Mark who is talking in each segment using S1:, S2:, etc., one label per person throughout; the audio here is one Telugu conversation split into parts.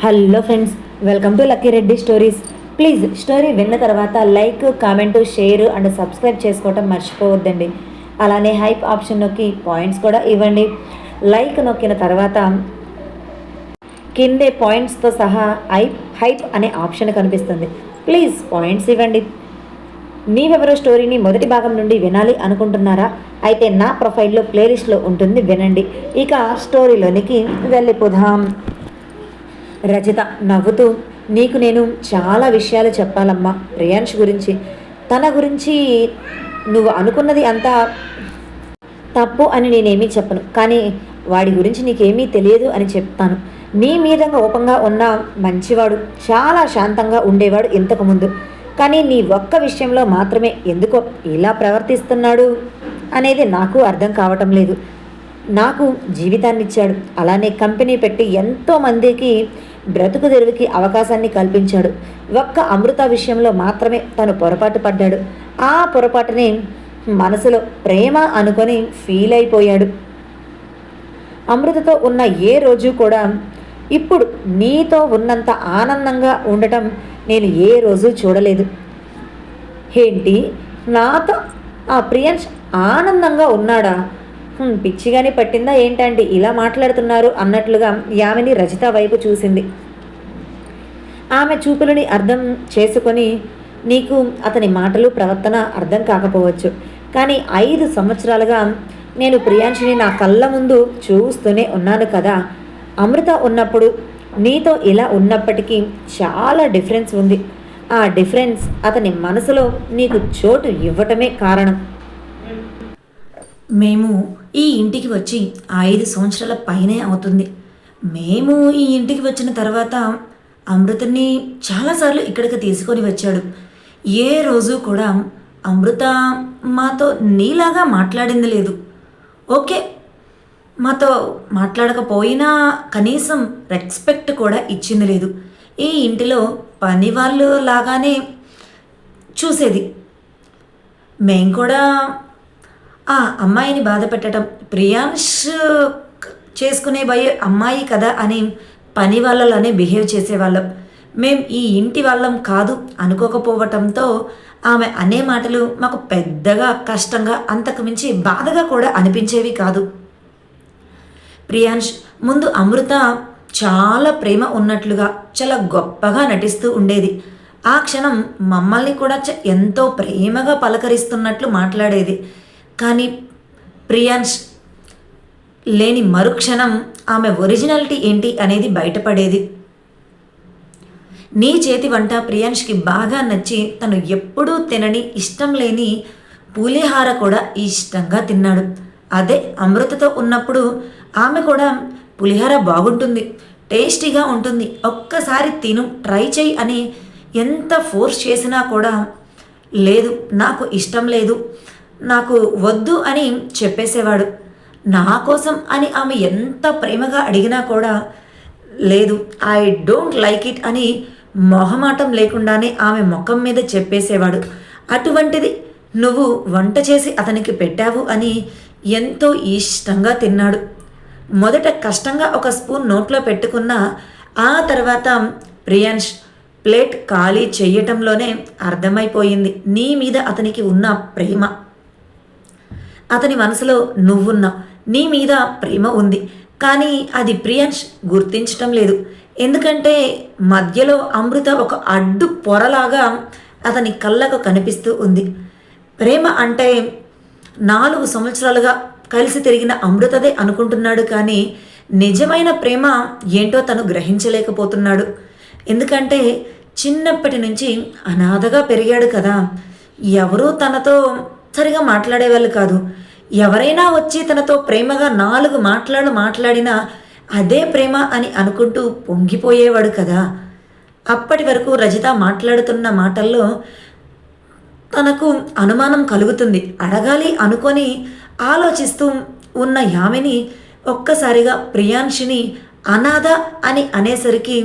S1: Hello friends welcome to Lucky Reddy stories. Please story విన్న తర్వాత like comment share and subscribe చేసుకోవటం మర్చిపోవద్దండి. అలానే హైప్ ఆప్షన్ నొక్కి పాయింట్స్ కూడా ఇవ్వండి. లైక్ నొక్కిన తర్వాత కిందే పాయింట్స్తో సహా హైప్ హైప్ అనే ఆప్షన్ కనిపిస్తుంది. ప్లీజ్ పాయింట్స్ ఇవ్వండి. నీవెవరో స్టోరీని మొదటి భాగం నుండి వినాలి అనుకుంటున్నారా? అయితే నా ప్రొఫైల్లో ప్లేలిస్ట్లో ఉంటుంది వినండి. ఇక స్టోరీలోనికి వెళ్ళిపోదాం. రజిత నవ్వుతూ నీకు నేను చాలా విషయాలు చెప్పాలమ్మా ప్రియాంష్ గురించి. తన గురించి నువ్వు అనుకున్నది అంతా తప్పు అని నేనేమీ చెప్పను. కానీ వాడి గురించి నీకేమీ తెలియదు అని చెప్తాను. నీ మీద ఓపంగా ఉన్న మంచివాడు చాలా శాంతంగా ఉండేవాడు ఇంతకుముందు కానీ నీ ఒక్క విషయంలో మాత్రమే ఎందుకో ఇలా ప్రవర్తిస్తున్నాడు? అనేది నాకు అర్థం కావటం లేదు. నాకు జీవితాన్ని ఇచ్చాడు అలానే కంపెనీ పెట్టి ఎంతో మందికి బ్రతుకు తెరువుకి అవకాశాన్ని కల్పించాడు. ఒక్క అమృత విషయంలో మాత్రమే తను పొరపాటు పడ్డాడు. ఆ పొరపాటుని మనసులో ప్రేమ అనుకొని ఫీల్ అయిపోయాడు. అమృతతో ఉన్న ఏ రోజు కూడా ఇప్పుడు నీతో ఉన్నంత ఆనందంగా ఉండటం నేను ఏ రోజు చూడలేదు. ఏంటి? నాతో ఆ ప్రియాంష్ ఆనందంగా ఉన్నాడా? పిచ్చిగానే పట్టిందా ఏంటండి? ఇలా మాట్లాడుతున్నారు అన్నట్లుగా యామిని రజిత వైపు చూసింది. ఆమె చూపులని అర్థం చేసుకొని నీకు అతని మాటలు ప్రవర్తన అర్థం కాకపోవచ్చు. కానీ ఐదు సంవత్సరాలుగా నేను ప్రియాంశిని నా కళ్ళ ముందు చూస్తూనే ఉన్నాను కదా. అమృత ఉన్నప్పుడు నీతో ఇలా ఉన్నప్పటికీ చాలా డిఫరెన్స్ ఉంది. ఆ డిఫరెన్స్ అతని మనసులో నీకు చోటు ఇవ్వటమే కారణం.
S2: మేము ఈ ఇంటికి వచ్చి ఐదు సంవత్సరాల పైనే అవుతుంది. మేము ఈ ఇంటికి వచ్చిన తర్వాత అమృతని చాలాసార్లు ఇక్కడికి తీసుకొని వచ్చాడు. ఏ రోజు కూడా అమృత మాతో నీలాగా మాట్లాడింది లేదు. ఓకే మాతో మాట్లాడకపోయినా కనీసం రెస్పెక్ట్ కూడా ఇచ్చింది లేదు. ఈ ఇంటిలో పని వాళ్ళు లాగానే చూసేది. మేము కూడా ఆ అమ్మాయిని బాధ పెట్టడం ప్రియాంష్ చేసుకునే భయ అమ్మాయి కదా అని పని వాళ్ళలానే బిహేవ్ చేసేవాళ్ళం. మేం ఈ ఇంటి వాళ్ళం కాదు అనుకోకపోవటంతో ఆమె అనే మాటలు మాకు పెద్దగా కష్టంగా అంతకు మించి బాధగా కూడా అనిపించేవి కాదు. ప్రియాంష్ ముందు అమృత చాలా ప్రేమ ఉన్నట్లుగా చాలా గొప్పగా నటిస్తూ ఉండేది. ఆ క్షణం మమ్మల్ని కూడా చ- ఎంతో ప్రేమగా పలకరిస్తున్నట్లు మాట్లాడేది. కానీ ప్రియాంష్ లేని మరుక్షణం ఆమె ఒరిజినాలిటీ ఏంటి అనేది బయటపడేది. నీ చేతి వంట ప్రియాంష్కి బాగా నచ్చి తను ఎప్పుడూ తినని ఇష్టం లేని పులిహార కూడా ఇష్టంగా తిన్నాడు. అదే అమృతతో ఉన్నప్పుడు ఆమె కూడా పులిహార బాగుంటుంది టేస్టీగా ఉంటుంది ఒక్కసారి తిను ట్రై చేయి అని ఎంత ఫోర్స్ చేసినా కూడా లేదు నాకు ఇష్టం లేదు నాకు వద్దు అని చెప్పేసేవాడు. నా కోసం అని ఆమె ఎంత ప్రేమగా అడిగినా కూడా లేదు ఐ డోంట్ లైక్ ఇట్ అని మొహమాటం లేకుండానే ఆమె ముఖం మీద చెప్పేసేవాడు. అటువంటిది నువ్వు వంట చేసి అతనికి పెట్టావు అని ఎంతో ఇష్టంగా తిన్నాడు. మొదట కష్టంగా ఒక స్పూన్ నోట్లో పెట్టుకున్న ఆ తర్వాత ప్రియాంష్ ప్లేట్ ఖాళీ చేయటంలోనే అర్థమైపోయింది. నీ మీద అతనికి ఉన్న ప్రేమ. అతని మనసులో నువ్వున్నావు. నీ మీద ప్రేమ ఉంది. కానీ అది ప్రియాంష్ గుర్తించటం లేదు. ఎందుకంటే మధ్యలో అమృత ఒక అడ్డు పొరలాగా అతని కళ్ళకు కనిపిస్తూ ఉంది. ప్రేమ అంటే నాలుగు సంవత్సరాలుగా కలిసి తిరిగిన అమృతదే అనుకుంటున్నాడు కానీ నిజమైన ప్రేమ ఏంటో తను గ్రహించలేకపోతున్నాడు. ఎందుకంటే చిన్నప్పటి నుంచి అనాథగా పెరిగాడు కదా. ఎవరూ తనతో సరిగా మాట్లాడేవాళ్ళు కాదు. ఎవరైనా వచ్చి తనతో ప్రేమగా నాలుగు మాట్లాడు మాట్లాడినా అదే ప్రేమ అని అనుకుంటూ పొంగిపోయేవాడు కదా. అప్పటి వరకు రజిత మాట్లాడుతున్న మాటల్లో తనకు అనుమానం కలుగుతుంది. అడగాలి అనుకొని ఆలోచిస్తూ ఉన్న యామిని ఒక్కసారిగా ప్రియాంషిని అనాథ అని అనేసరికి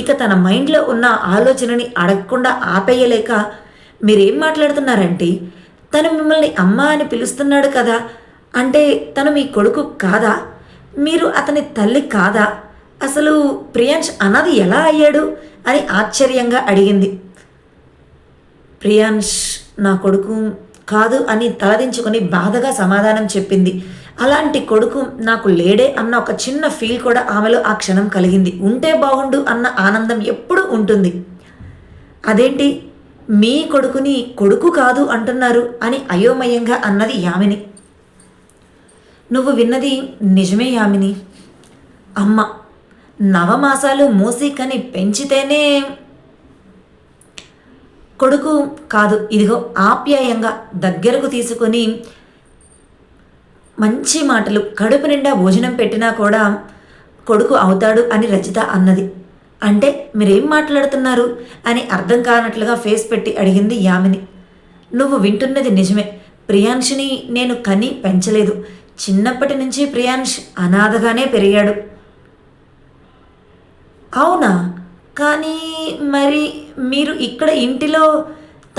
S2: ఇక తన మైండ్లో ఉన్న ఆలోచనని అడగకుండా ఆపేయలేక మీరేం మాట్లాడుతున్నారంటే? తను మిమ్మల్ని అమ్మ అని పిలుస్తున్నాడు కదా? అంటే తను మీ కొడుకు కాదా? మీరు అతని తల్లి కాదా? అసలు ప్రియాంష్ అన్నది ఎలా అయ్యాడు? అని ఆశ్చర్యంగా అడిగింది. ప్రియాంష్ నా కొడుకు కాదు అని తలదించుకొని బాధగా సమాధానం చెప్పింది. అలాంటి కొడుకు నాకు లేడే అన్న ఒక చిన్న ఫీల్ కూడా ఆమెలో ఆ క్షణం కలిగింది. ఉంటే బాగుండు అన్న ఆనందం ఎప్పుడూ ఉంటుంది. అదేంటి? మీ కొడుకుని కొడుకు కాదు అంటున్నారు అని అయోమయంగా అన్నది యామిని. నువ్వు విన్నది నిజమే యామిని. అమ్మ నవమాసాలు మూసికని పెంచితేనే కొడుకు కాదు ఇదిగో ఆప్యాయంగా దగ్గరకు తీసుకొని మంచి మాటలు కడుపు నిండా భోజనం పెట్టినా కూడా కొడుకు అవుతాడు అని రచిత అన్నది. అంటే మీరేం మాట్లాడుతున్నారు? అని అర్థం కానట్లుగా ఫేస్ పెట్టి అడిగింది యామిని. నువ్వు వింటున్నది నిజమే. ప్రియాంష్ని నేను కని పెంచలేదు. చిన్నప్పటి నుంచి ప్రియాంష్ అనాథగానే పెరిగాడు. అవునా? కానీ మరి మీరు ఇక్కడ ఇంటిలో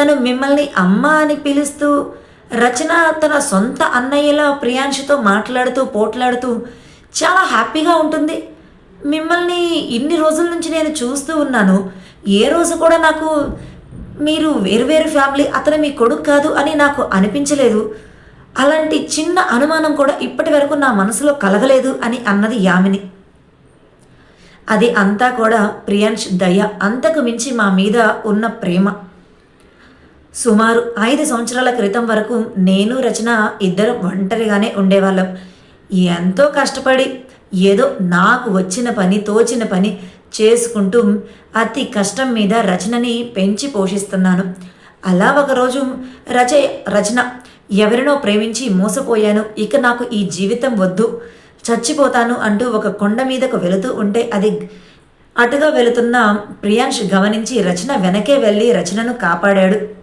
S2: తను మిమ్మల్ని అమ్మ అని పిలుస్తూ రచన తన సొంత అన్నయ్యలా ప్రియాంశతో మాట్లాడుతూ పోట్లాడుతూ చాలా హ్యాపీగా ఉంటుంది. మిమ్మల్ని ఇన్ని రోజుల నుంచి నేను చూస్తూ ఉన్నాను. ఏ రోజు కూడా నాకు మీరు వేరువేరు ఫ్యామిలీ అతను మీ కొడుకు కాదు అని నాకు అనిపించలేదు. అలాంటి చిన్న అనుమానం కూడా ఇప్పటి వరకు నా మనసులో కలగలేదు అని అన్నది యామిని. అది అంతా కూడా ప్రియాంష్ దయ అంతకు మించి మా మీద ఉన్న ప్రేమ. సుమారు ఐదు సంవత్సరాల క్రితం వరకు నేను రచన ఇద్దరు ఒంటరిగానే ఉండేవాళ్ళం. ఎంతో కష్టపడి ఏదో నాకు వచ్చిన పని తోచిన పని చేసుకుంటూ అతి కష్టం మీద రచనని పెంచి పోషిస్తున్నాను. అలా ఒకరోజు రచ రచన ఎవరినో ప్రేమించి మోసపోయాను. ఇక నాకు ఈ జీవితం వద్దు చచ్చిపోతాను అంటూ ఒక కొండ మీదకు వెళుతూ ఉంటే అది అటుగా వెళుతున్న ప్రియాంష్ గమనించి రచన వెనకే వెళ్ళి రచనను కాపాడాడు.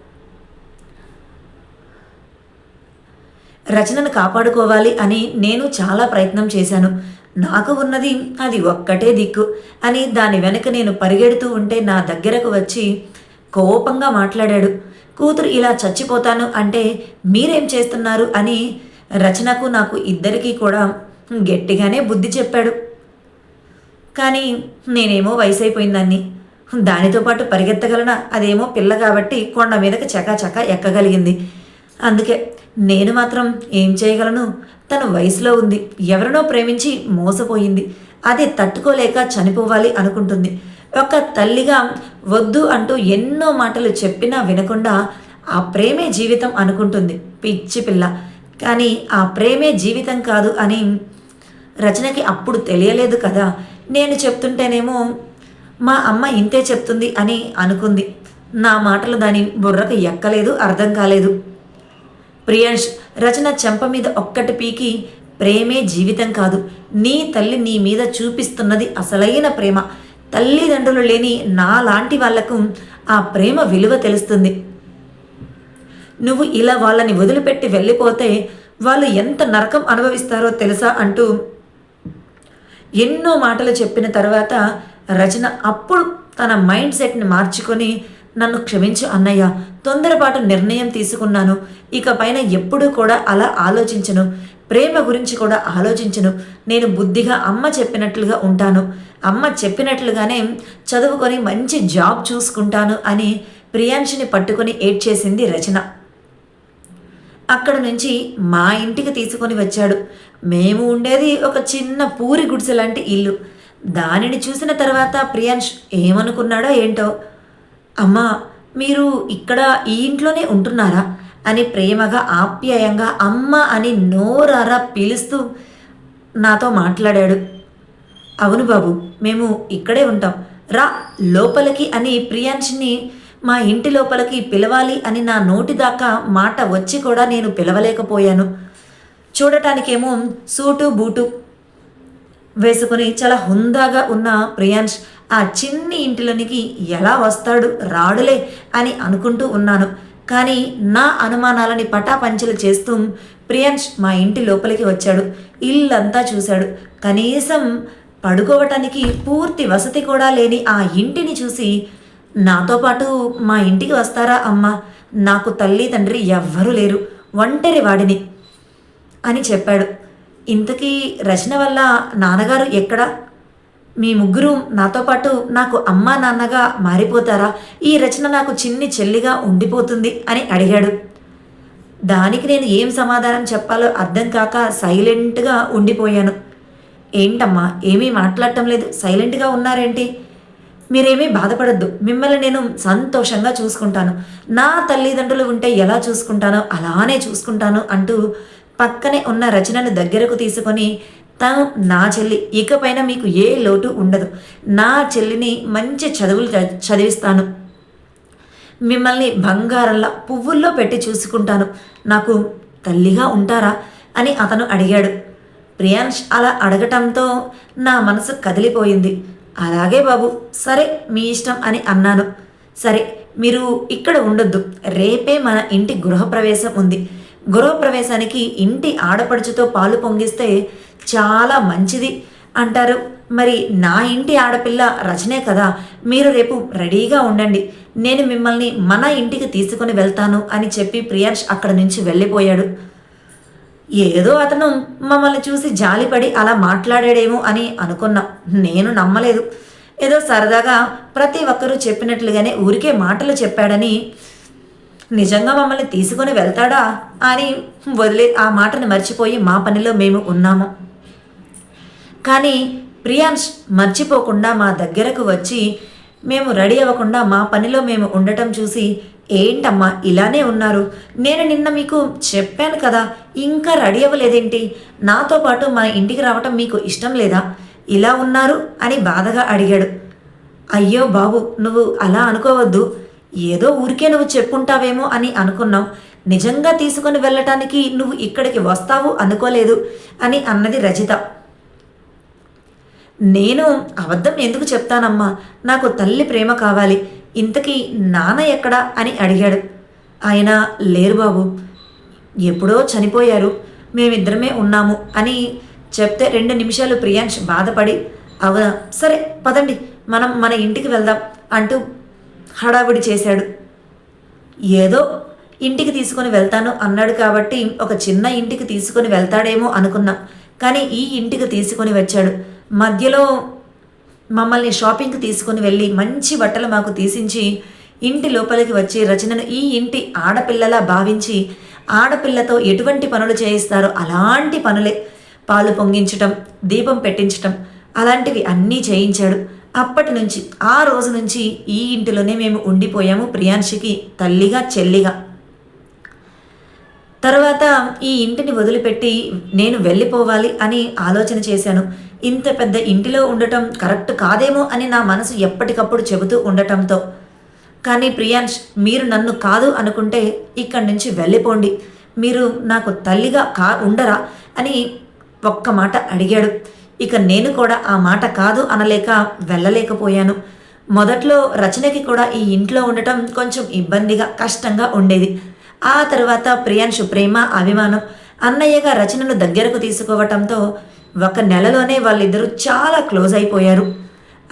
S2: రచనను కాపాడుకోవాలి అని నేను చాలా ప్రయత్నం చేశాను. నాకు ఉన్నది అది ఒక్కటే దిక్కు అని దాని వెనక నేను పరిగెడుతూ ఉంటే నా దగ్గరకు వచ్చి కోపంగా మాట్లాడాడు. కూతురు ఇలా చచ్చిపోతాను అంటే మీరేం చేస్తున్నారు అని రచనకు నాకు ఇద్దరికీ కూడా గట్టిగానే బుద్ధి చెప్పాడు. కానీ నేనేమో వయసు అయిపోయిందాన్ని దానితో పాటు పరిగెత్తగలన? అదేమో పిల్ల కాబట్టి కొండ మీదకి చకాచకా ఎక్కగలిగింది. అందుకే నేను మాత్రం ఏం చేయగలను? తను వయసులో ఉంది. ఎవరినో ప్రేమించి మోసపోయింది. అది తట్టుకోలేక చనిపోవాలి అనుకుంటుంది. ఒక తల్లిగా వద్దు అంటూ ఎన్నో మాటలు చెప్పినా వినకుండా ఆ ప్రేమే జీవితం అనుకుంటుంది. పిచ్చి పిల్ల. కానీ ఆ ప్రేమే జీవితం కాదు అని రచనకి అప్పుడు తెలియలేదు కదా. నేను చెప్తుంటేనేమో మా అమ్మ ఇంతే చెప్తుంది అని అనుకుంది. నా మాటలు దాని బుర్రకు ఎక్కలేదు అర్థం కాలేదు. ప్రియాంష్ రచన చెంప మీద ఒక్కటి పీకి ప్రేమే జీవితం కాదు. నీ తల్లి నీ మీద చూపిస్తున్నది అసలైన ప్రేమ. తల్లిదండ్రులు లేని నా లాంటి వాళ్ళకు ఆ ప్రేమ విలువ తెలుస్తుంది. నువ్వు ఇలా వాళ్ళని వదిలిపెట్టి వెళ్ళిపోతే వాళ్ళు ఎంత నరకం అనుభవిస్తారో తెలుసా? అంటూ ఎన్నో మాటలు చెప్పిన తర్వాత రచన అప్పుడు తన మైండ్ సెట్ని మార్చుకొని నన్ను క్షమించు అన్నయ్య. తొందరపాటు నిర్ణయం తీసుకున్నాను. ఇక పైన ఎప్పుడూ కూడా అలా ఆలోచించను. ప్రేమ గురించి కూడా ఆలోచించను. నేను బుద్ధిగా అమ్మ చెప్పినట్లుగా ఉంటాను. అమ్మ చెప్పినట్లుగానే చదువుకొని మంచి జాబ్ చూసుకుంటాను అని ప్రియాంశిని పట్టుకొని ఏడ్చేసింది రచన. అక్కడ నుంచి మా ఇంటికి తీసుకొని వచ్చాడు. మేము ఉండేది ఒక చిన్న పూరి గుడిసె లాంటి ఇల్లు. దానిని చూసిన తర్వాత ప్రియాంష్ ఏమనుకున్నాడో ఏంటో అమ్మా మీరు ఇక్కడ ఈ ఇంట్లోనే ఉంటున్నారా? అని ప్రేమగా ఆప్యాయంగా అమ్మ అని నోరారా పిలుస్తూ నాతో మాట్లాడాడు. అవును బాబు మేము ఇక్కడే ఉంటాం. రా లోపలికి అని ప్రియాంష్ని మా ఇంటి లోపలికి పిలవాలి అని నా నోటి దాకా మాట వచ్చి కూడా నేను పిలవలేకపోయాను. చూడటానికేమో సూటు బూటు వేసుకుని చాలా హుందాగా ఉన్న ప్రియాంష్ ఆ చిన్ని ఇంటిలోనికి ఎలా వస్తాడు? రాడులే అని అనుకుంటూ ఉన్నాను. కానీ నా అనుమానాలని పటాపంచలు చేస్తూ ప్రియాంష్ మా ఇంటి లోపలికి వచ్చాడు. ఇల్లంతా చూశాడు. కనీసం పడుకోవటానికి పూర్తి వసతి కూడా లేని ఆ ఇంటిని చూసి నాతో పాటు మా ఇంటికి వస్తారా అమ్మ? నాకు తల్లి తండ్రి ఎవ్వరూ లేరు. ఒంటరి వాడిని అని చెప్పాడు. ఇంతకీ రచన వల్ల నాన్నగారు ఎక్కడ? మీ ముగ్గురు నాతో పాటు నాకు అమ్మా నాన్నగా మారిపోతారా? ఈ రచన నాకు చిన్ని చెల్లిగా ఉండిపోతుంది అని అడిగాడు. దానికి నేను ఏం సమాధానం చెప్పాలో అర్థం కాక సైలెంట్గా ఉండిపోయాను. ఏంటమ్మా ఏమీ మాట్లాడటం లేదు. సైలెంట్గా ఉన్నారేంటి? మీరేమీ బాధపడద్దు. మిమ్మల్ని నేను సంతోషంగా చూసుకుంటాను. నా తల్లిదండ్రులు ఉంటే ఎలా చూసుకుంటానో అలానే చూసుకుంటాను అంటూ పక్కనే ఉన్న రచనను దగ్గరకు తీసుకొని తను నా చెల్లి. ఇకపైన మీకు ఏ లోటు ఉండదు. నా చెల్లిని మంచి చదువులు చదివిస్తాను. మిమ్మల్ని బంగారంలా పువ్వుల్లో పెట్టి చూసుకుంటాను. నాకు తల్లిగా ఉంటారా? అని అతను అడిగాడు. ప్రియాంష్ అలా అడగటంతో నా మనసు కదిలిపోయింది. అలాగే బాబు సరే మీ ఇష్టం అని అన్నాను. సరే మీరు ఇక్కడ ఉండొద్దు. రేపే మన ఇంటి గృహప్రవేశం ఉంది. గృహప్రవేశానికి ఇంటి ఆడపడుచుతో పాలు పొంగిస్తే చాలా మంచిది అంటారు. మరి నా ఇంటి ఆడపిల్ల రచనే కదా మీరు రేపు రెడీగా ఉండండి. నేను మిమ్మల్ని మన ఇంటికి తీసుకుని వెళ్తాను అని చెప్పి ప్రియాంష్ అక్కడ నుంచి వెళ్ళిపోయాడు. ఏదో అతను మమ్మల్ని చూసి జాలిపడి అలా మాట్లాడాడేమో అని అనుకున్నా. నేను నమ్మలేదు. ఏదో సరదాగా ప్రతి ఒక్కరూ చెప్పినట్లుగానే ఊరికే మాటలు చెప్పాడని నిజంగా మమ్మల్ని తీసుకొని వెళ్తాడా? అని వదిలే ఆ మాటను మర్చిపోయి మా పనిలో మేము ఉన్నాము. కానీ ప్రియాంష్ మర్చిపోకుండా మా దగ్గరకు వచ్చి మేము రెడీ అవ్వకుండా మా పనిలో మేము ఉండటం చూసి ఏంటమ్మా ఇలానే ఉన్నారు. నేను నిన్న మీకు చెప్పాను కదా ఇంకా రెడీ అవ్వలేదేంటి? నాతో పాటు మా ఇంటికి రావటం మీకు ఇష్టం లేదా? ఇలా ఉన్నారు? అని బాధగా అడిగాడు. అయ్యో బాబు నువ్వు అలా అనుకోవద్దు. ఏదో ఊరికే నువ్వు చెప్పుంటావేమో అని అనుకున్నావు. నిజంగా తీసుకొని వెళ్ళటానికి నువ్వు ఇక్కడికి వస్తావు అనుకోలేదు అని అన్నది రజిత. నేను అబద్ధం ఎందుకు చెప్తానమ్మా? నాకు తల్లి ప్రేమ కావాలి. ఇంతకీ నాన్న ఎక్కడా? అని అడిగాడు. ఆయన లేరు బాబు ఎప్పుడో చనిపోయారు. మేమిద్దరమే ఉన్నాము అని చెప్తే రెండు నిమిషాలు ప్రియాంష్ బాధపడి అవునా? సరే పదండి. మనం మన ఇంటికి వెళ్దాం అంటూ హడావిడి చేశాడు. ఏదో ఇంటికి తీసుకొని వెళ్తాను అన్నాడు కాబట్టి ఒక చిన్న ఇంటికి తీసుకొని వెళ్తాడేమో అనుకున్నాం. కానీ ఈ ఇంటికి తీసుకొని వచ్చాడు. మధ్యలో మమ్మల్ని షాపింగ్కి తీసుకొని వెళ్ళి మంచి బట్టలు మాకు తీసించి ఇంటి లోపలికి వచ్చి రచనను ఈ ఇంటి ఆడపిల్లలా భావించి ఆడపిల్లతో ఎటువంటి పనులు చేయిస్తారో అలాంటి పనులే. పాలు పొంగించటం దీపం పెట్టించటం అలాంటివి అన్నీ చేయించాడు. అప్పటి నుంచి ఆ రోజు నుంచి ఈ ఇంటిలోనే మేము ఉండిపోయాము ప్రియాంశికి తల్లిగా చెల్లిగా. తర్వాత ఈ ఇంటిని వదిలిపెట్టి నేను వెళ్ళిపోవాలి అని ఆలోచన చేశాను. ఇంత పెద్ద ఇంటిలో ఉండటం కరెక్ట్ కాదేమో అని నా మనసు ఎప్పటికప్పుడు చెబుతూ ఉండటంతో. కానీ ప్రియాంష్ మీరు నన్ను కాదు అనుకుంటే ఇక్కడి నుంచి వెళ్ళిపోండి. మీరు నాకు తల్లిగా కా ఉండరా అని ఒక్క మాట అడిగాడు. ఇక నేను కూడా ఆ మాట కాదు అనలేక వెళ్ళలేకపోయాను. మొదట్లో రచనకి కూడా ఈ ఇంట్లో ఉండటం కొంచెం ఇబ్బందిగా కష్టంగా ఉండేది. ఆ తర్వాత ప్రియాంశు ప్రేమ అభిమానం అన్నయ్యగా రచనను దగ్గరకు తీసుకోవటంతో ఒక నెలలోనే వాళ్ళిద్దరూ చాలా క్లోజ్ అయిపోయారు.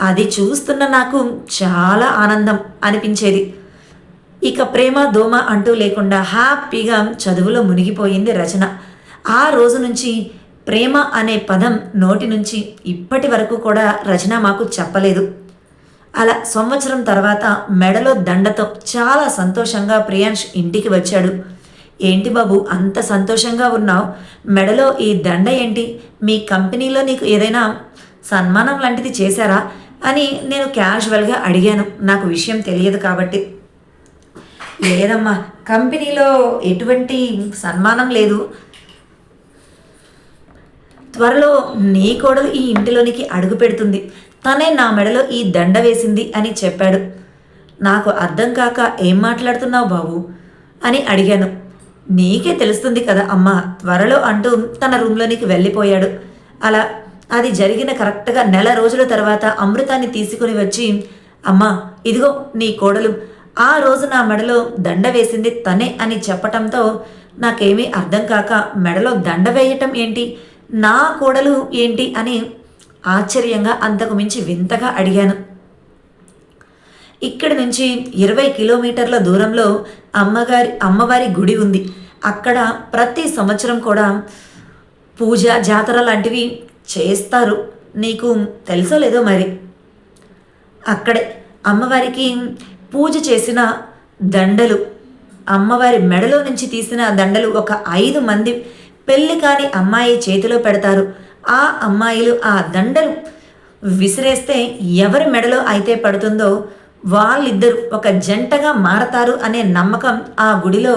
S2: అది చూస్తున్న నాకు చాలా ఆనందం అనిపించేది. ఇక ప్రేమ దోమ అంటూ లేకుండా హ్యాపీగా చదువులో మునిగిపోయింది రచన. ఆ రోజు నుంచి ప్రేమ అనే పదం నోటి నుంచి ఇప్పటి వరకు కూడా రచన మాకు చెప్పలేదు. అలా సంవత్సరం తర్వాత మెడలో దండతో చాలా సంతోషంగా ప్రియాంష్ ఇంటికి వచ్చాడు. ఏంటి బాబు అంత సంతోషంగా ఉన్నావు? మెడలో ఈ దండ ఏంటి? మీ కంపెనీలో నీకు ఏదైనా సన్మానం లాంటిది చేశారా? అని నేను క్యాజువల్గా అడిగాను. నాకు విషయం తెలియదు కాబట్టి. లేదమ్మా కంపెనీలో ఎటువంటి సన్మానం లేదు. త్వరలో నీ కోడలు ఈ ఇంటిలోనికి అడుగు పెడుతుంది. తనే నా మెడలో ఈ దండ వేసింది అని చెప్పాడు. నాకు అర్థం కాక ఏం మాట్లాడుతున్నావు బాబు? అని అడిగాను. నీకే తెలుస్తుంది కదా అమ్మ త్వరలో అంటూ తన రూమ్లోనికి వెళ్ళిపోయాడు. అలా అది జరిగిన కరెక్ట్గా నెల రోజుల తర్వాత అమృతాన్ని తీసుకుని వచ్చి అమ్మా ఇదిగో నీ కోడలు ఆ రోజు నా మెడలో దండ వేసింది తనే అని చెప్పటంతో నాకేమీ అర్థం కాక మెడలో దండ వేయటం ఏంటి? నా కోడలు ఏంటి? అని ఆశ్చర్యంగా అంతకు మించి వింతగా అడిగాను. ఇక్కడి నుంచి ఇరవై కిలోమీటర్ల దూరంలో అమ్మగారి అమ్మవారి గుడి ఉంది. అక్కడ ప్రతి సంవత్సరం కూడా పూజ జాతర లాంటివి చేస్తారు. నీకు తెలుసో లేదో మరి? అక్కడే అమ్మవారికి పూజ చేసిన దండలు అమ్మవారి మెడలో నుంచి తీసిన దండలు ఒక ఐదు మంది పెళ్ళి కాని అమ్మాయి చేతిలో పెడతారు. ఆ అమ్మాయిలు ఆ దండలు విసిరేస్తే ఎవరి మెడలో అయితే పడుతుందో వాళ్ళిద్దరు ఒక జంటగా మారతారు అనే నమ్మకం ఆ గుడిలో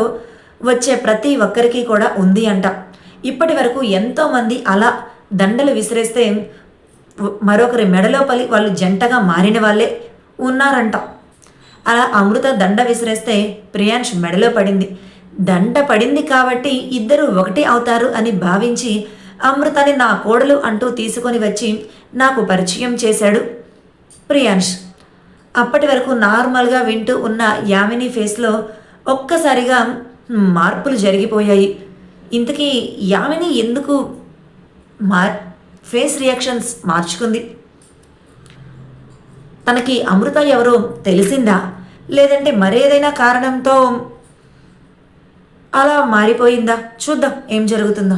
S2: వచ్చే ప్రతి ఒక్కరికి కూడా ఉంది అంట. ఇప్పటి వరకు ఎంతోమంది అలా దండలు విసిరేస్తే మరొకరి మెడలో పలి వాళ్ళు జంటగా మారిన వాళ్ళే ఉన్నారంట. అలా అమృత దండ విసిరేస్తే ప్రియాంష్ మెడలో పడింది. దండ పడింది కాబట్టి ఇద్దరు ఒకటి అవుతారు అని భావించి అమృతని నా కోడలు అంటూ తీసుకొని వచ్చి నాకు పరిచయం చేశాడు. ప్రియాంష్ అప్పటి వరకు నార్మల్గా వింటూ ఉన్న యామిని ఫేస్లో ఒక్కసారిగా మార్పులు జరిగిపోయాయి. ఇంతకీ యామిని ఎందుకు మార్ ఫేస్ రియాక్షన్స్ మార్చుకుంది? తనకి అమృత ఎవరో తెలిసిందా? లేదంటే మరేదైనా కారణంతో అలా మారిపోయిందా? చూద్దాం ఏం జరుగుతుందో.